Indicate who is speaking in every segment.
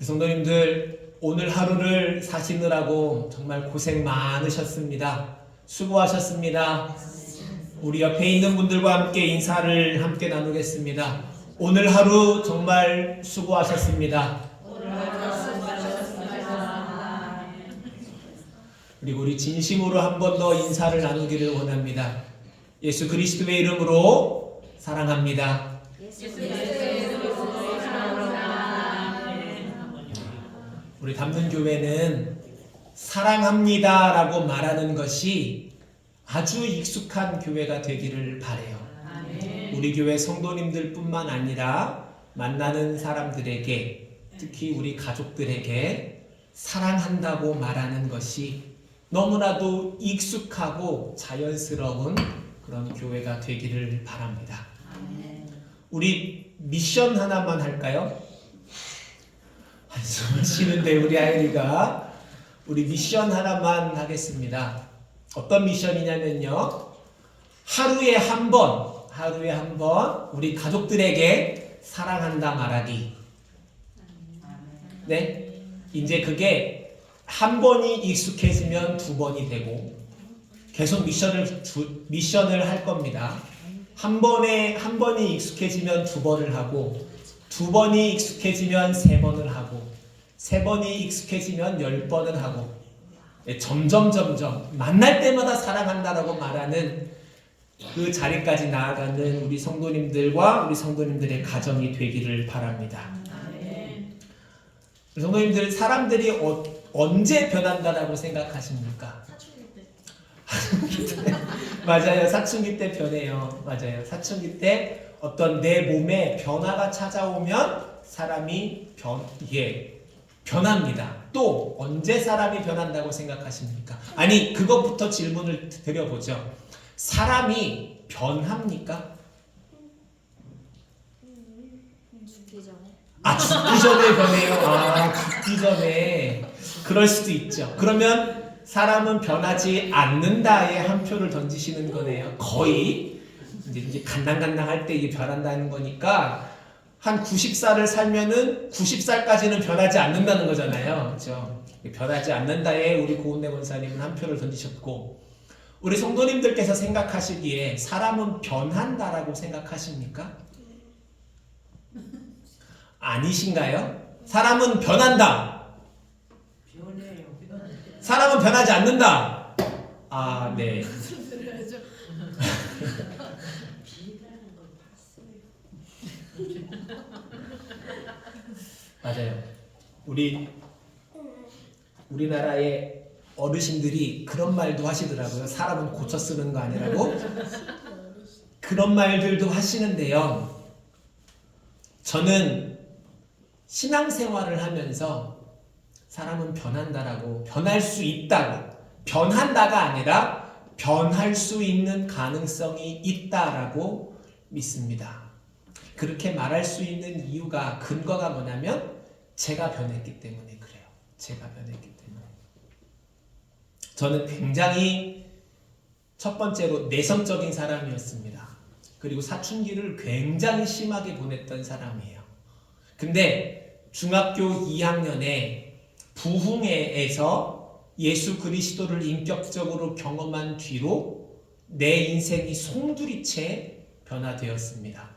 Speaker 1: 성도님들 오늘 하루를 사시느라고 정말 고생 많으셨습니다. 수고하셨습니다. 우리 옆에 있는 분들과 함께 인사를 함께 나누겠습니다. 오늘 하루 정말 수고하셨습니다. 그리고 우리 진심으로 한 번 더 인사를 나누기를 원합니다. 예수 그리스도의 이름으로 사랑합니다. 우리 담는 교회는 사랑합니다라고 말하는 것이 아주 익숙한 교회가 되기를 바래요. 우리 교회 성도님들뿐만 아니라 만나는 사람들에게 특히 우리 가족들에게 사랑한다고 말하는 것이 너무나도 익숙하고 자연스러운 그런 교회가 되기를 바랍니다. 우리 미션 하나만 할까요? 한숨을 쉬는데 우리 아이리가 우리 미션 하나만 하겠습니다. 어떤 미션이냐면요. 하루에 한 번, 하루에 한 번 우리 가족들에게 사랑한다 말하기. 네? 이제 그게 한 번이 익숙해지면 두 번이 되고 계속 미션을 두, 미션을 할 겁니다. 한 번에 한 번이 익숙해지면 두 번을 하고 두 번이 익숙해지면 세 번을 하고 세 번이 익숙해지면 열 번을 하고 예, 점점 점점 만날 때마다 사랑한다라고 말하는 그 자리까지 나아가는 우리 성도님들과 우리 성도님들의 가정이 되기를 바랍니다. 우리 성도님들 사람들이 어, 언제 변한다라고 생각하십니까? 맞아요. 사춘기 때 변해요. 맞아요. 사춘기 때 어떤 내 몸에 변화가 찾아오면 사람이 변 이게 변합니다. 또 언제 사람이 변한다고 생각하십니까? 아니 그것부터 질문을 드려보죠. 사람이 변합니까?
Speaker 2: 죽기 전에
Speaker 1: 아 죽기 전에 변해요. 아 죽기 전에 그럴 수도 있죠. 그러면 사람은 변하지 않는다에 한 표를 던지시는 거네요. 거의 이제, 이제 간당간당할 때 이게 변한다는 거니까 한 90살을 살면은 90살까지는 변하지 않는다는 거잖아요. 그렇죠? 변하지 않는다에 우리 고은내 권사님은 한 표를 던지셨고 우리 성도님들께서 생각하시기에 사람은 변한다라고 생각하십니까? 아니신가요? 사람은 변한다. 사람은 변하지 않는다. 아, 네. 맞아요. 우리 우리나라의 어르신들이 그런 말도 하시더라고요. 사람은 고쳐 쓰는 거 아니라고? 그런 말들도 하시는데요. 저는 신앙생활을 하면서 사람은 변한다라고 변할 수 있다고 변한다가 아니라 변할 수 있는 가능성이 있다라고 믿습니다. 그렇게 말할 수 있는 이유가 근거가 뭐냐면 제가 변했기 때문에 그래요. 제가 변했기 때문에. 저는 굉장히 첫 번째로 내성적인 사람이었습니다. 그리고 사춘기를 굉장히 심하게 보냈던 사람이에요. 근데 중학교 2학년에 부흥회에서 예수 그리스도를 인격적으로 경험한 뒤로 내 인생이 송두리째 변화되었습니다.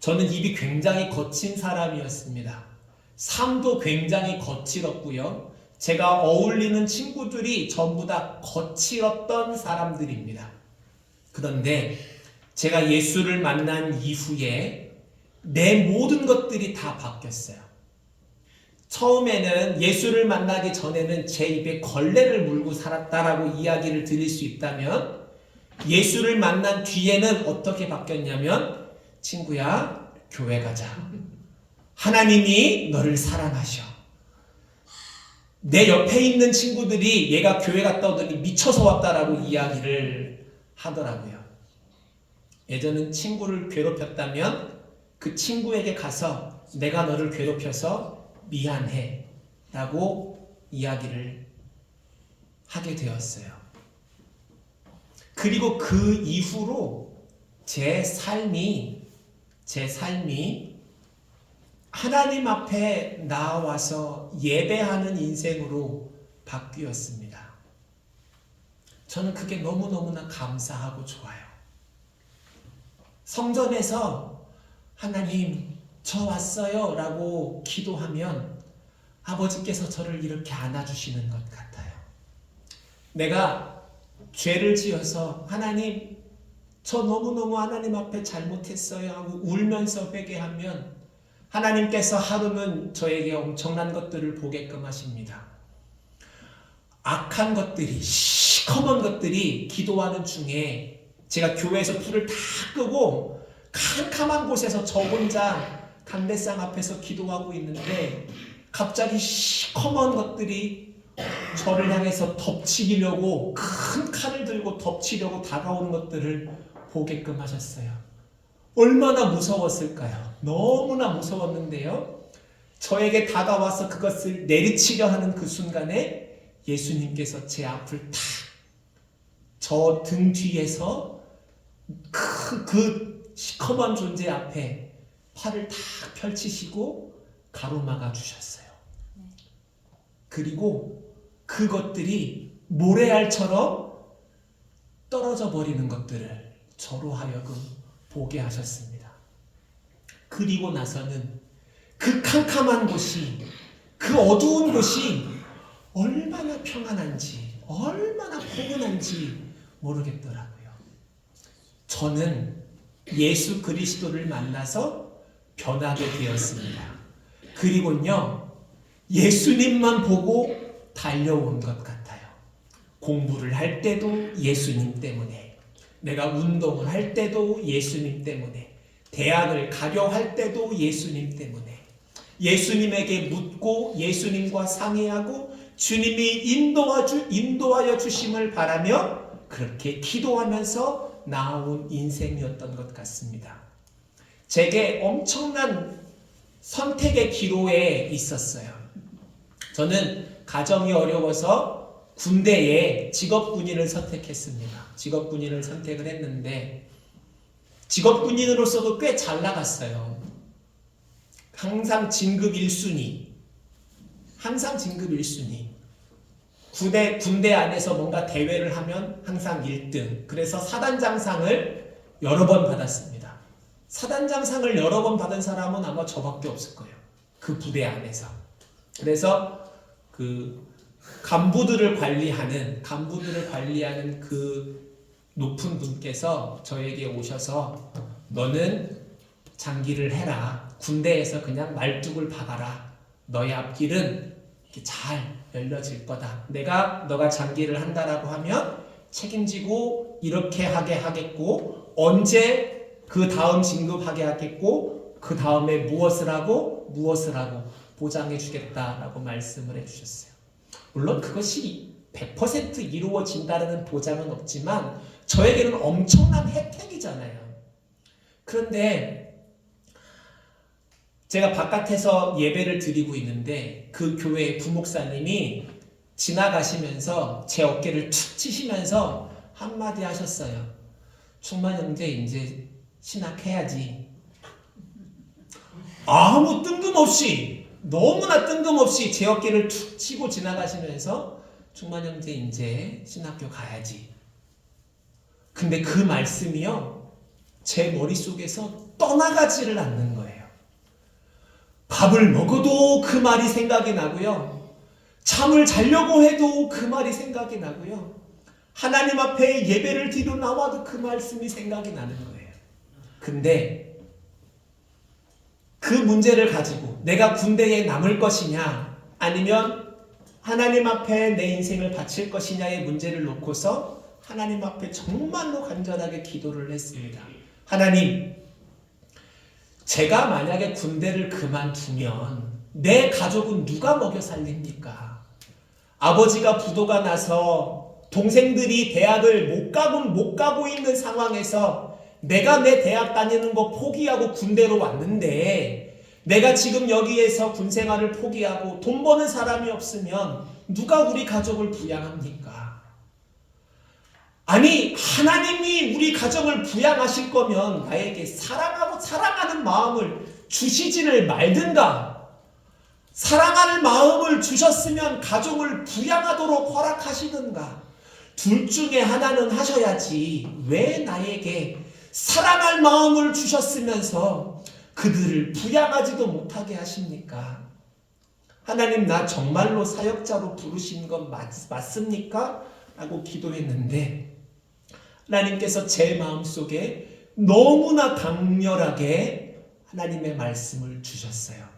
Speaker 1: 저는 입이 굉장히 거친 사람이었습니다. 삶도 굉장히 거칠었고요. 제가 어울리는 친구들이 전부 다 거칠었던 사람들입니다. 그런데 제가 예수를 만난 이후에 내 모든 것들이 다 바뀌었어요. 처음에는 예수를 만나기 전에는 제 입에 걸레를 물고 살았다라고 이야기를 드릴 수 있다면 예수를 만난 뒤에는 어떻게 바뀌었냐면 친구야 교회 가자. 하나님이 너를 사랑하셔. 내 옆에 있는 친구들이 얘가 교회 갔다 오더니 미쳐서 왔다라고 이야기를 하더라고요. 예전은 친구를 괴롭혔다면 그 친구에게 가서 내가 너를 괴롭혀서 미안해 라고 이야기를 하게 되었어요. 그리고 그 이후로 제 삶이 제 삶이 하나님 앞에 나와서 예배하는 인생으로 바뀌었습니다. 저는 그게 너무너무나 감사하고 좋아요. 성전에서 하나님, 저 왔어요. 라고 기도하면 아버지께서 저를 이렇게 안아주시는 것 같아요. 내가 죄를 지어서 하나님, 저 너무너무 하나님 앞에 잘못했어요. 하고 울면서 회개하면 하나님께서 하루는 저에게 엄청난 것들을 보게끔 하십니다. 악한 것들이, 시커먼 것들이 기도하는 중에 제가 교회에서 불을 다 끄고 캄캄한 곳에서 저 혼자 담배상 앞에서 기도하고 있는데 갑자기 시커먼 것들이 저를 향해서 덮치려고 큰 칼을 들고 덮치려고 다가오는 것들을 보게끔 하셨어요. 얼마나 무서웠을까요? 너무나 무서웠는데요. 저에게 다가와서 그것을 내리치려 하는 그 순간에 예수님께서 제 앞을 탁 저 등 뒤에서 그, 그 시커먼 존재 앞에 팔을 탁 펼치시고 가로막아 주셨어요. 그리고 그것들이 모래알처럼 떨어져 버리는 것들을 저로 하여금 보게 하셨습니다. 그리고 나서는 그 캄캄한 곳이 그 어두운 곳이 얼마나 평안한지 얼마나 포근한지 모르겠더라고요. 저는 예수 그리스도를 만나서 변하게 되었습니다. 그리고요, 예수님만 보고 달려온 것 같아요. 공부를 할 때도 예수님 때문에, 내가 운동을 할 때도 예수님 때문에, 대학을 가려 할 때도 예수님 때문에, 예수님에게 묻고 예수님과 상의하고 주님이 인도하 주, 인도하여 주심을 바라며 그렇게 기도하면서 나온 인생이었던 것 같습니다. 제게 엄청난 선택의 기로에 있었어요. 저는 가정이 어려워서 군대에 직업군인을 선택했습니다. 직업군인을 선택을 했는데 직업군인으로서도 꽤 잘 나갔어요. 항상 진급 1순위. 항상 진급 1순위. 군대, 군대 안에서 뭔가 대회를 하면 항상 1등. 그래서 사단장상을 여러 번 받았습니다. 사단장상을 여러 번 받은 사람은 아마 저밖에 없을 거예요. 그 부대 안에서. 그래서 그 간부들을 관리하는 간부들을 관리하는 그 높은 분께서 저에게 오셔서 너는 장기를 해라. 군대에서 그냥 말뚝을 박아라. 너의 앞길은 잘 열려질 거다. 내가 너가 장기를 한다라고 하면 책임지고 이렇게 하게 하겠고 언제 그 다음 진급하게 하겠고 그 다음에 무엇을 하고 무엇을 하고 보장해 주겠다라고 말씀을 해 주셨어요. 물론 그것이 100% 이루어진다는 보장은 없지만 저에게는 엄청난 혜택이잖아요. 그런데 제가 바깥에서 예배를 드리고 있는데 그 교회 부목사님이 지나가시면서 제 어깨를 툭 치시면서 한마디 하셨어요. 충만 형제 이제 신학해야지. 아무 뜬금없이 너무나 뜬금없이 제 어깨를 툭 치고 지나가시면서 충만 형제 이제 신학교 가야지. 근데 그 말씀이요 제 머릿속에서 떠나가지를 않는 거예요. 밥을 먹어도 그 말이 생각이 나고요. 잠을 자려고 해도 그 말이 생각이 나고요. 하나님 앞에 예배를 드리러 나와도 그 말씀이 생각이 나는 거예요. 근데 그 문제를 가지고 내가 군대에 남을 것이냐 아니면 하나님 앞에 내 인생을 바칠 것이냐의 문제를 놓고서 하나님 앞에 정말로 간절하게 기도를 했습니다. 하나님, 제가 만약에 군대를 그만두면 내 가족은 누가 먹여 살립니까? 아버지가 부도가 나서 동생들이 대학을 못 가고 못 가고 있는 상황에서 내가 내 대학 다니는 거 포기하고 군대로 왔는데 내가 지금 여기에서 군 생활을 포기하고 돈 버는 사람이 없으면 누가 우리 가족을 부양합니까? 아니 하나님이 우리 가정을 부양하실 거면 나에게 사랑하고 사랑하는 마음을 주시지를 말든가 사랑하는 마음을 주셨으면 가족을 부양하도록 허락하시든가 둘 중에 하나는 하셔야지 왜 나에게 사랑할 마음을 주셨으면서 그들을 부양하지도 못하게 하십니까? 하나님 나 정말로 사역자로 부르신 건 맞, 맞습니까? 라고 기도했는데 하나님께서 제 마음속에 너무나 강렬하게 하나님의 말씀을 주셨어요.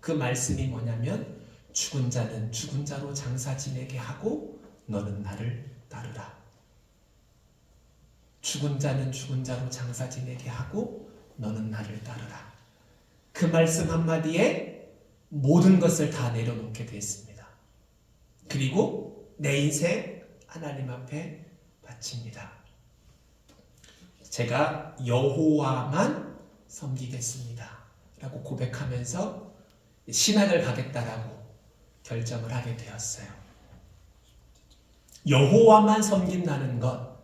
Speaker 1: 그 말씀이 뭐냐면 죽은 자는 죽은 자로 장사 지내게 하고 너는 나를 따르라. 죽은 자는 죽은 자로 장사 지내게 하고 너는 나를 따르라. 그 말씀 한마디에 모든 것을 다 내려놓게 됐습니다. 그리고 내 인생 하나님 앞에 바칩니다. 제가 여호와만 섬기겠습니다. 라고 고백하면서 신학을 가겠다라고 결정을 하게 되었어요. 여호와만 섬긴다는 것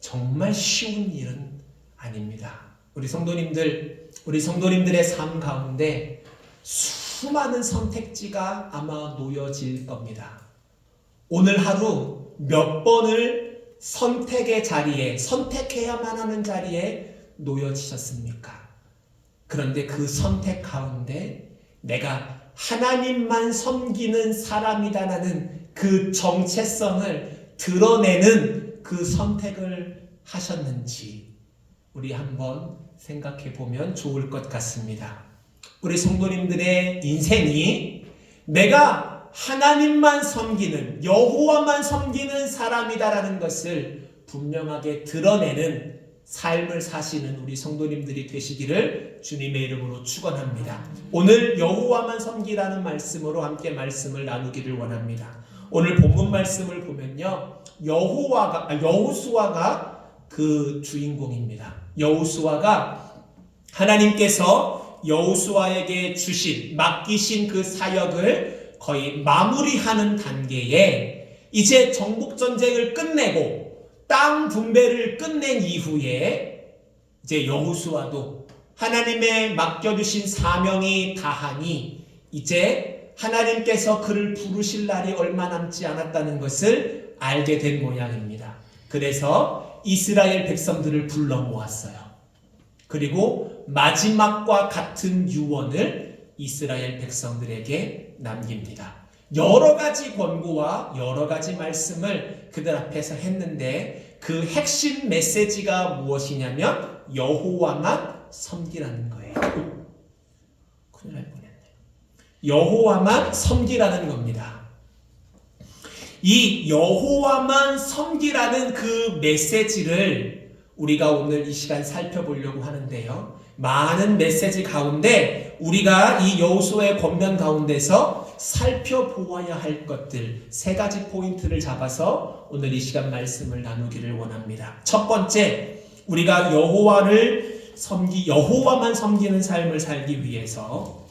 Speaker 1: 정말 쉬운 일은 아닙니다. 우리 성도님들, 우리 성도님들의 삶 가운데 수많은 선택지가 아마 놓여질 겁니다. 오늘 하루 몇 번을 선택의 자리에, 선택해야만 하는 자리에 놓여지셨습니까? 그런데 그 선택 가운데 내가 하나님만 섬기는 사람이다라는 그 정체성을 드러내는 그 선택을 하셨는지 우리 한번 생각해 보면 좋을 것 같습니다. 우리 성도님들의 인생이 내가 하나님만 섬기는 여호와만 섬기는 사람이다라는 것을 분명하게 드러내는 삶을 사시는 우리 성도님들이 되시기를 주님의 이름으로 축원합니다. 오늘 여호와만 섬기라는 말씀으로 함께 말씀을 나누기를 원합니다. 오늘 본문 말씀을 보면요. 여호와가 아, 여호수아가 그 주인공입니다. 여호수아가 하나님께서 여호수아에게 주신 맡기신 그 사역을 거의 마무리하는 단계에 이제 정복 전쟁을 끝내고 땅 분배를 끝낸 이후에 이제 여호수아도 하나님의 맡겨주신 사명이 다하니 이제 하나님께서 그를 부르실 날이 얼마 남지 않았다는 것을 알게 된 모양입니다. 그래서 이스라엘 백성들을 불러 모았어요. 그리고 마지막과 같은 유언을 이스라엘 백성들에게 남깁니다. 여러 가지 권고와 여러 가지 말씀을 그들 앞에서 했는데 그 핵심 메시지가 무엇이냐면 여호와만 섬기라는 거예요. 큰일 날 뻔했네. 여호와만 섬기라는 겁니다. 이 여호와만 섬기라는 그 메시지를 우리가 오늘 이 시간 살펴보려고 하는데요. 많은 메시지 가운데 우리가 이 여호수아의 권면 가운데서 살펴보아야 할 것들 세 가지 포인트를 잡아서 오늘 이 시간 말씀을 나누기를 원합니다. 첫 번째, 우리가 여호와를 섬기 여호와만 섬기는 삶을 살기 위해서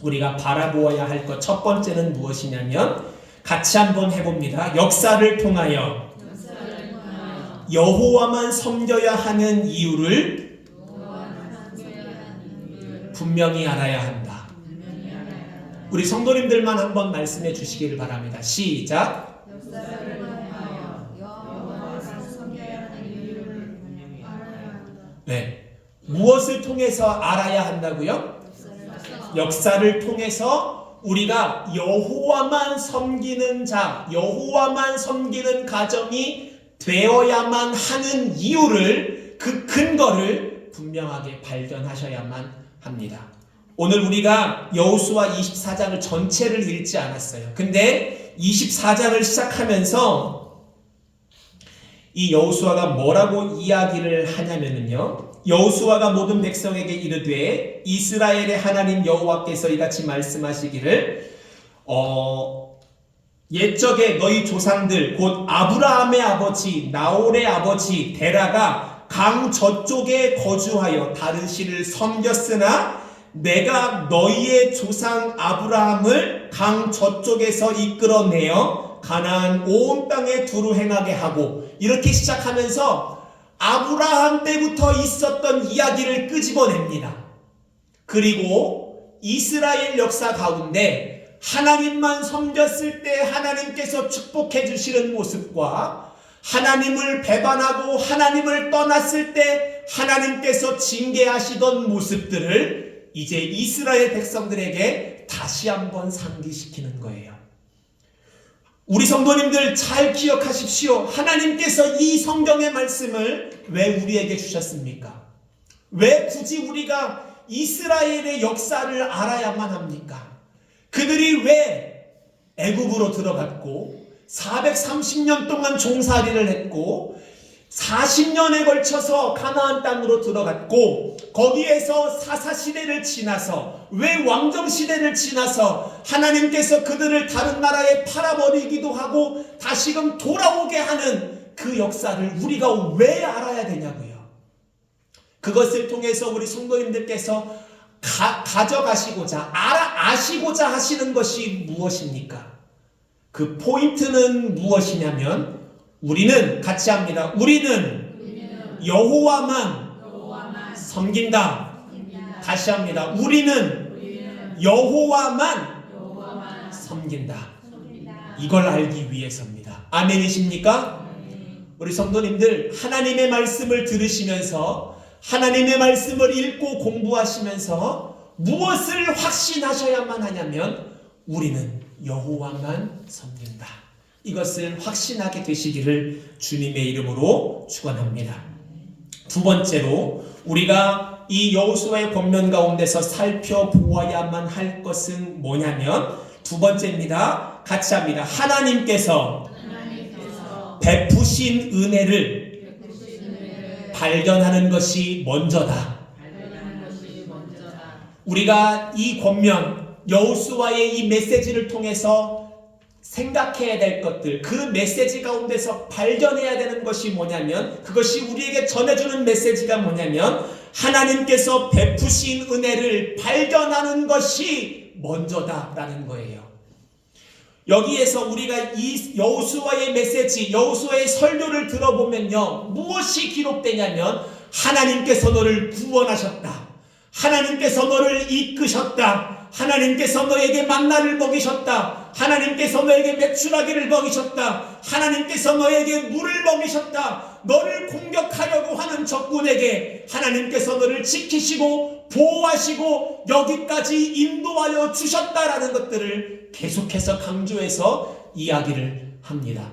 Speaker 1: 우리가 바라보아야 할 것 첫 번째는 무엇이냐면 같이 한번 해봅니다. 역사를 통하여 여호와만 섬겨야 하는 이유를 분명히 알아야 한다. 우리 성도님들만 한번 말씀해 주시기를 바랍니다. 시작. 네. 무엇을 통해서 알아야 한다고요? 역사를 통해서 우리가 여호와만 섬기는 자, 여호와만 섬기는 가정이 되어야만 하는 이유를 그 근거를 분명하게 발견하셔야만 합니다. 오늘 우리가 여호수아 24장을 전체를 읽지 않았어요. 근데 24장을 시작하면서 이 여호수아가 뭐라고 이야기를 하냐면은요. 여호수아가 모든 백성에게 이르되 이스라엘의 하나님 여호와께서 이같이 말씀하시기를 어 옛적에 너희 조상들 곧 아브라함의 아버지 나홀의 아버지 데라가 강 저쪽에 거주하여 다른 신을 섬겼으나 내가 너희의 조상 아브라함을 강 저쪽에서 이끌어내어 가나안 온 땅에 두루 행하게 하고 이렇게 시작하면서 아브라함 때부터 있었던 이야기를 끄집어냅니다. 그리고 이스라엘 역사 가운데 하나님만 섬겼을 때 하나님께서 축복해 주시는 모습과 하나님을 배반하고 하나님을 떠났을 때 하나님께서 징계하시던 모습들을 이제 이스라엘 백성들에게 다시 한번 상기시키는 거예요. 우리 성도님들 잘 기억하십시오. 하나님께서 이 성경의 말씀을 왜 우리에게 주셨습니까? 왜 굳이 우리가 이스라엘의 역사를 알아야만 합니까? 그들이 왜 애굽으로 들어갔고 430년 동안 종살이를 했고 40년에 걸쳐서 가나안 땅으로 들어갔고 거기에서 사사 시대를 지나서 왜 왕정 시대를 지나서 하나님께서 그들을 다른 나라에 팔아버리기도 하고 다시금 돌아오게 하는 그 역사를 우리가 왜 알아야 되냐고요. 그것을 통해서 우리 성도님들께서 가, 가져가시고자 알아 아시고자 하시는 것이 무엇입니까? 그 포인트는 무엇이냐면 우리는 같이 합니다. 우리는 여호와만 섬긴다. 다시 합니다. 우리는 여호와만 섬긴다. 이걸 알기 위해서입니다. 아멘이십니까? 우리 성도님들 하나님의 말씀을 들으시면서 하나님의 말씀을 읽고 공부하시면서 무엇을 확신하셔야만 하냐면 우리는 여호와만 섬긴다. 이것을 확신하게 되시기를 주님의 이름으로 축원합니다. 두 번째로 우리가 이 여호수아의 권면 가운데서 살펴보아야만 할 것은 뭐냐면 두 번째입니다. 같이 합니다. 하나님께서 베푸신 은혜를 발견하는 것이 먼저다. 우리가 이 권면 여호수아의 이 메시지를 통해서 생각해야 될 것들, 그 메시지 가운데서 발견해야 되는 것이 뭐냐면, 그것이 우리에게 전해주는 메시지가 뭐냐면, 하나님께서 베푸신 은혜를 발견하는 것이 먼저다라는 거예요. 여기에서 우리가 이 여호수아의 메시지, 여호수아의 설교를 들어보면요, 무엇이 기록되냐면, 하나님께서 너를 구원하셨다. 하나님께서 너를 이끄셨다. 하나님께서 너에게 만나를 먹이셨다. 하나님께서 너에게 매출하기를 먹이셨다. 하나님께서 너에게 물을 먹이셨다. 너를 공격하려고 하는 적군에게 하나님께서 너를 지키시고 보호하시고 여기까지 인도하여 주셨다라는 것들을 계속해서 강조해서 이야기를 합니다.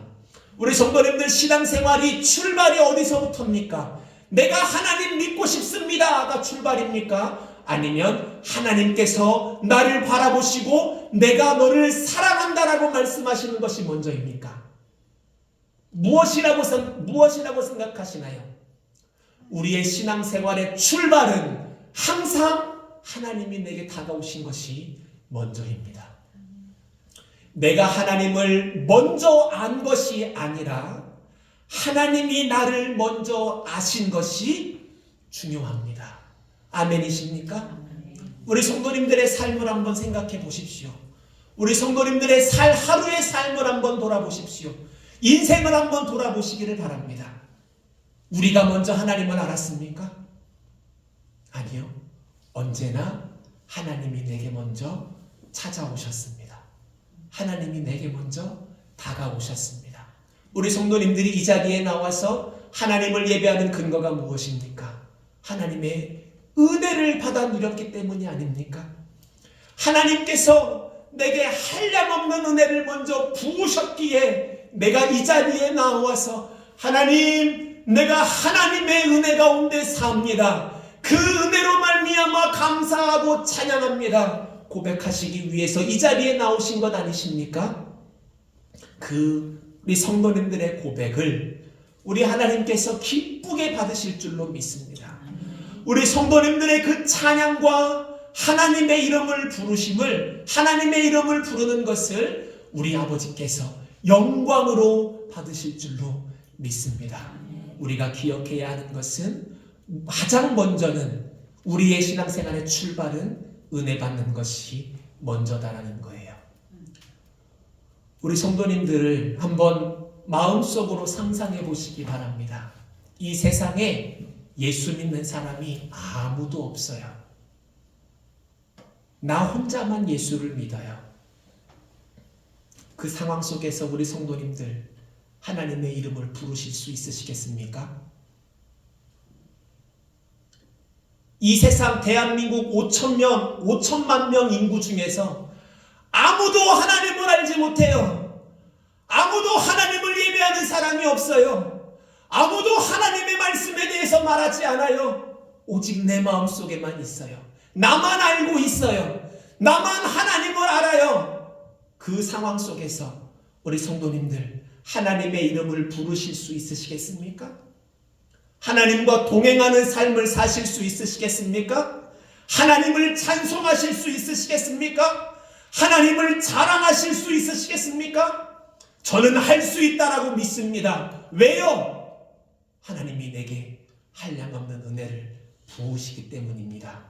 Speaker 1: 우리 성도님들 신앙생활이 출발이 어디서부터입니까? 내가 하나님 믿고 싶습니다가 출발입니까? 아니면 하나님께서 나를 바라보시고 내가 너를 사랑한다라고 말씀하시는 것이 먼저입니까? 무엇이라고 생, 무엇이라고 생각하시나요? 우리의 신앙생활의 출발은 항상 하나님이 내게 다가오신 것이 먼저입니다. 내가 하나님을 먼저 안 것이 아니라 하나님이 나를 먼저 아신 것이 중요합니다. 아멘이십니까? 우리 성도님들의 삶을 한번 생각해 보십시오. 우리 성도님들의 살 하루의 삶을 한번 돌아보십시오. 인생을 한번 돌아보시기를 바랍니다. 우리가 먼저 하나님을 알았습니까? 아니요. 언제나 하나님이 내게 먼저 찾아오셨습니다. 하나님이 내게 먼저 다가오셨습니다. 우리 성도님들이 이 자리에 나와서 하나님을 예배하는 근거가 무엇입니까? 하나님의 은혜를 받아 누렸기 때문이 아닙니까? 하나님께서 내게 한량없는 은혜를 먼저 부으셨기에 내가 이 자리에 나와서 하나님 내가 하나님의 은혜 가운데 삽니다. 그 은혜로 말미암아 감사하고 찬양합니다. 고백하시기 위해서 이 자리에 나오신 것 아니십니까? 그 우리 성도님들의 고백을 우리 하나님께서 기쁘게 받으실 줄로 믿습니다. 우리 성도님들의 그 찬양과 하나님의 이름을 부르심을 하나님의 이름을 부르는 것을 우리 아버지께서 영광으로 받으실 줄로 믿습니다. 우리가 기억해야 하는 것은 가장 먼저는 우리의 신앙생활의 출발은 은혜 받는 것이 먼저다라는 거예요. 우리 성도님들을 한번 마음속으로 상상해 보시기 바랍니다. 이 세상에 예수 믿는 사람이 아무도 없어요. 나 혼자만 예수를 믿어요. 그 상황 속에서 우리 성도님들 하나님의 이름을 부르실 수 있으시겠습니까? 이 세상 대한민국 5천 명, 5천만 명 인구 중에서 아무도 하나님을 알지 못해요. 아무도 하나님을 예배하는 사람이 없어요. 아무도 하나님의 말씀에 대해서 말하지 않아요. 오직 내 마음 속에만 있어요. 나만 알고 있어요. 나만 하나님을 알아요. 그 상황 속에서 우리 성도님들 하나님의 이름을 부르실 수 있으시겠습니까? 하나님과 동행하는 삶을 사실 수 있으시겠습니까? 하나님을 찬송하실 수 있으시겠습니까? 하나님을 자랑하실 수 있으시겠습니까? 저는 할 수 있다라고 믿습니다. 왜요? 하나님이 내게 한량없는 은혜를 부으시기 때문입니다.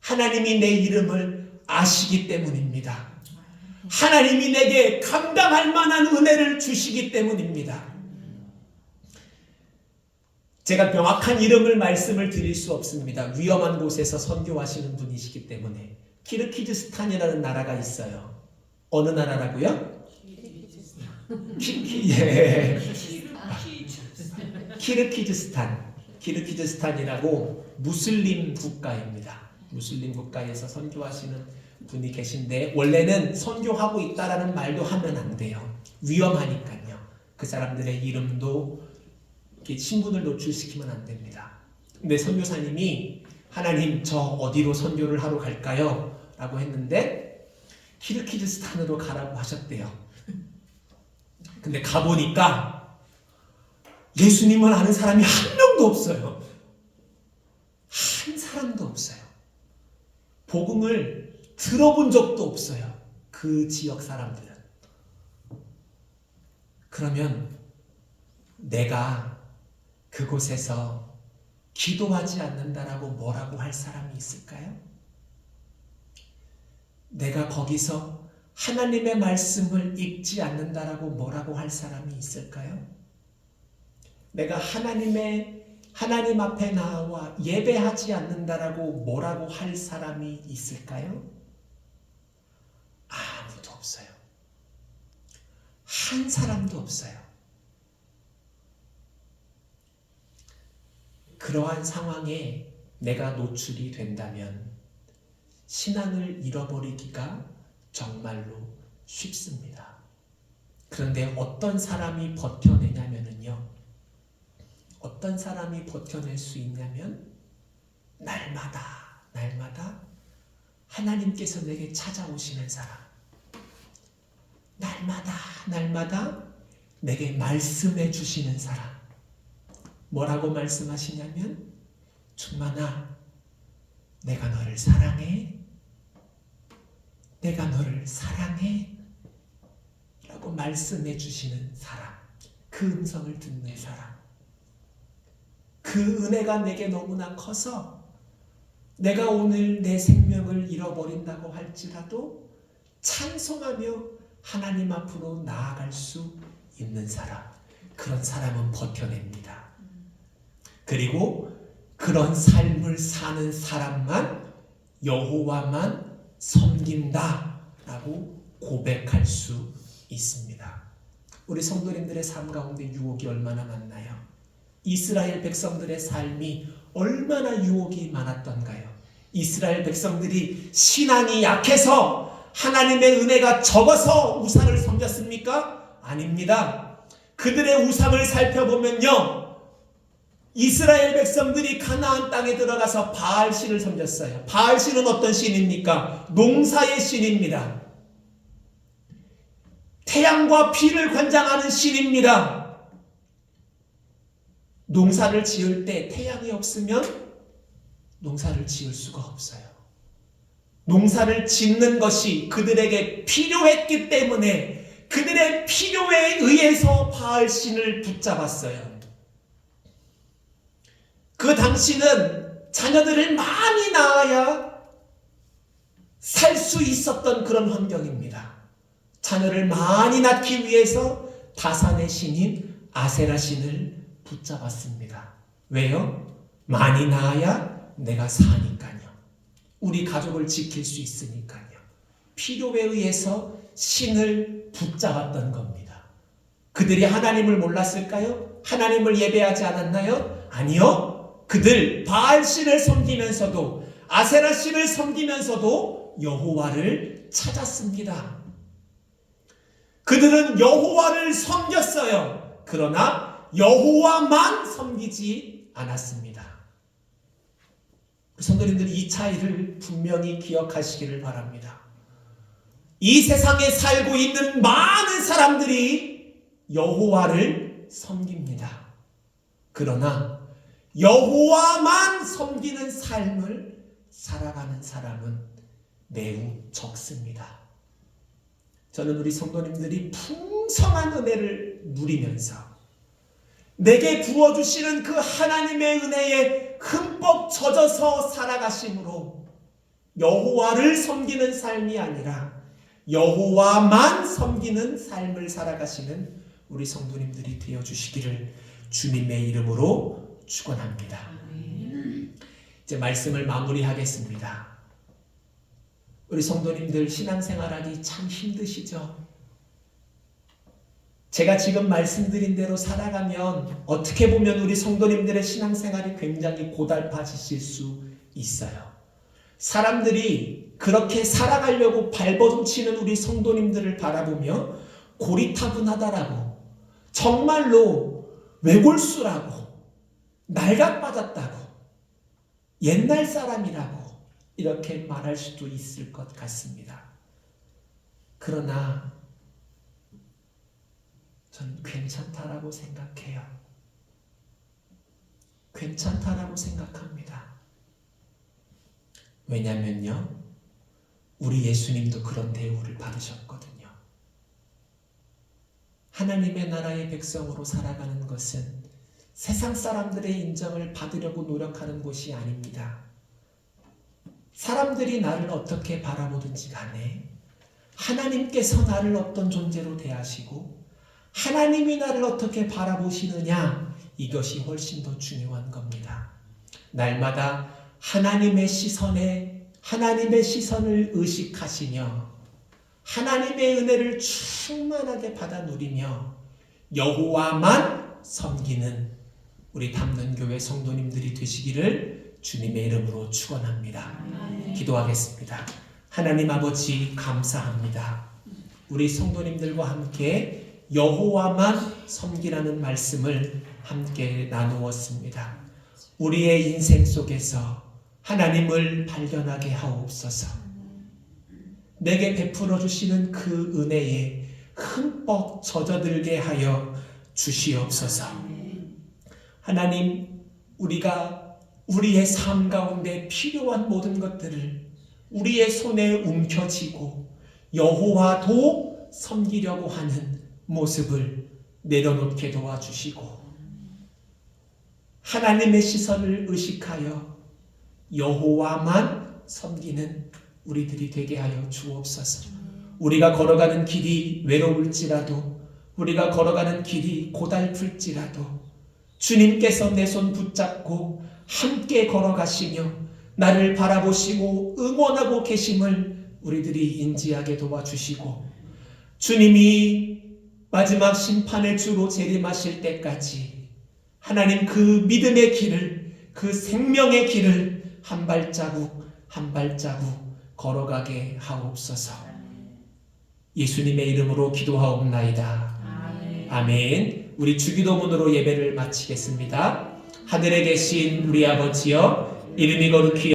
Speaker 1: 하나님이 내 이름을 아시기 때문입니다. 하나님이 내게 감당할 만한 은혜를 주시기 때문입니다. 제가 명확한 이름을 말씀을 드릴 수 없습니다. 위험한 곳에서 선교하시는 분이시기 때문에 키르키즈스탄이라는 나라가 있어요. 어느 나라라고요? 키키 예. 키르키즈스탄. 키르키즈스탄이라고 무슬림 국가입니다. 무슬림 국가에서 선교하시는 분이 계신데 원래는 선교하고 있다라는 말도 하면 안 돼요. 위험하니까요. 그 사람들의 이름도 신분을 노출시키면 안 됩니다. 근데 선교사님이 하나님 저 어디로 선교를 하러 갈까요? 라고 했는데 키르키즈스탄으로 가라고 하셨대요. 근데 가보니까 예수님을 아는 사람이 한 명도 없어요. 한 사람도 없어요. 복음을 들어본 적도 없어요. 그 지역 사람들은. 그러면 내가 그곳에서 기도하지 않는다라고 뭐라고 할 사람이 있을까요? 내가 거기서 하나님의 말씀을 읽지 않는다라고 뭐라고 할 사람이 있을까요? 내가 하나님의 하나님 앞에 나와 예배하지 않는다라고 뭐라고 할 사람이 있을까요? 아무도 없어요. 한 사람도 없어요. 그러한 상황에 내가 노출이 된다면 신앙을 잃어버리기가 정말로 쉽습니다. 그런데 어떤 사람이 버텨내냐면요. 어떤 사람이 버텨낼 수 있냐면 날마다 날마다 하나님께서 내게 찾아오시는 사람. 날마다 날마다 내게 말씀해 주시는 사람. 뭐라고 말씀하시냐면 충만아 내가 너를 사랑해. 내가 너를 사랑해. 라고 말씀해 주시는 사람. 그 음성을 듣는 사람. 그 은혜가 내게 너무나 커서 내가 오늘 내 생명을 잃어버린다고 할지라도 찬송하며 하나님 앞으로 나아갈 수 있는 사람. 그런 사람은 버텨냅니다. 그리고 그런 삶을 사는 사람만 여호와만 섬긴다라고 고백할 수 있습니다. 우리 성도님들의 삶 가운데 유혹이 얼마나 많나요? 이스라엘 백성들의 삶이 얼마나 유혹이 많았던가요? 이스라엘 백성들이 신앙이 약해서 하나님의 은혜가 적어서 우상을 섬겼습니까? 아닙니다. 그들의 우상을 살펴보면요. 이스라엘 백성들이 가나안 땅에 들어가서 바알 신을 섬겼어요. 바알 신은 어떤 신입니까? 농사의 신입니다. 태양과 비를 관장하는 신입니다. 농사를 지을 때 태양이 없으면 농사를 지을 수가 없어요. 농사를 짓는 것이 그들에게 필요했기 때문에 그들의 필요에 의해서 바알 신을 붙잡았어요. 그 당시는 자녀들을 많이 낳아야 살 수 있었던 그런 환경입니다. 자녀를 많이 낳기 위해서 다산의 신인 아세라 신을 붙잡았습니다. 왜요? 많이 낳아야 내가 사니까요. 우리 가족을 지킬 수 있으니까요. 필요에 의해서 신을 붙잡았던 겁니다. 그들이 하나님을 몰랐을까요? 하나님을 예배하지 않았나요? 아니요. 그들 바알 신을 섬기면서도 아세라 신을 섬기면서도 여호와를 찾았습니다. 그들은 여호와를 섬겼어요. 그러나 여호와만 섬기지 않았습니다. 성도님들이 이 차이를 분명히 기억하시기를 바랍니다. 이 세상에 살고 있는 많은 사람들이 여호와를 섬깁니다. 그러나 여호와만 섬기는 삶을 살아가는 사람은 매우 적습니다. 저는 우리 성도님들이 풍성한 은혜를 누리면서 내게 부어주시는 그 하나님의 은혜에 흠뻑 젖어서 살아가심으로 여호와를 섬기는 삶이 아니라 여호와만 섬기는 삶을 살아가시는 우리 성도님들이 되어 주시기를 주님의 이름으로 축원합니다. 이제 말씀을 마무리하겠습니다. 우리 성도님들 신앙생활하기 참 힘드시죠? 제가 지금 말씀드린 대로 살아가면 어떻게 보면 우리 성도님들의 신앙생활이 굉장히 고달파지실 수 있어요. 사람들이 그렇게 살아가려고 발버둥치는 우리 성도님들을 바라보며 고리타분하다라고 정말로 외골수라고 낡아빠졌다고 옛날 사람이라고 이렇게 말할 수도 있을 것 같습니다. 그러나 저는 괜찮다라고 생각해요. 괜찮다라고 생각합니다. 왜냐면요. 우리 예수님도 그런 대우를 받으셨거든요. 하나님의 나라의 백성으로 살아가는 것은 세상 사람들의 인정을 받으려고 노력하는 것이 아닙니다. 사람들이 나를 어떻게 바라보든지 간에 하나님께서 나를 어떤 존재로 대하시고 하나님이 나를 어떻게 바라보시느냐 이것이 훨씬 더 중요한 겁니다. 날마다 하나님의 시선에 하나님의 시선을 의식하시며 하나님의 은혜를 충만하게 받아 누리며 여호와만 섬기는 우리 담는 교회 성도님들이 되시기를 주님의 이름으로 축원합니다. 기도하겠습니다. 하나님 아버지 감사합니다. 우리 성도님들과 함께 여호와만 섬기라는 말씀을 함께 나누었습니다. 우리의 인생 속에서 하나님을 발견하게 하옵소서. 내게 베풀어 주시는 그 은혜에 흠뻑 젖어들게 하여 주시옵소서. 하나님, 우리가 우리의 삶 가운데 필요한 모든 것들을 우리의 손에 움켜쥐고 여호와도 섬기려고 하는 모습을 내려놓게 도와주시고 하나님의 시선을 의식하여 여호와만 섬기는 우리들이 되게 하여 주옵소서. 우리가 걸어가는 길이 외로울지라도 우리가 걸어가는 길이 고달플지라도 주님께서 내 손 붙잡고 함께 걸어가시며 나를 바라보시고 응원하고 계심을 우리들이 인지하게 도와주시고 주님이 마지막 심판의 주로 재림하실 때까지 하나님 그 믿음의 길을 그 생명의 길을 한 발자국 한 발자국 걸어가게 하옵소서. 예수님의 이름으로 기도하옵나이다. 아멘. 우리 주기도문으로 예배를 마치겠습니다. 하늘에 계신 우리 아버지여 이름이 거룩히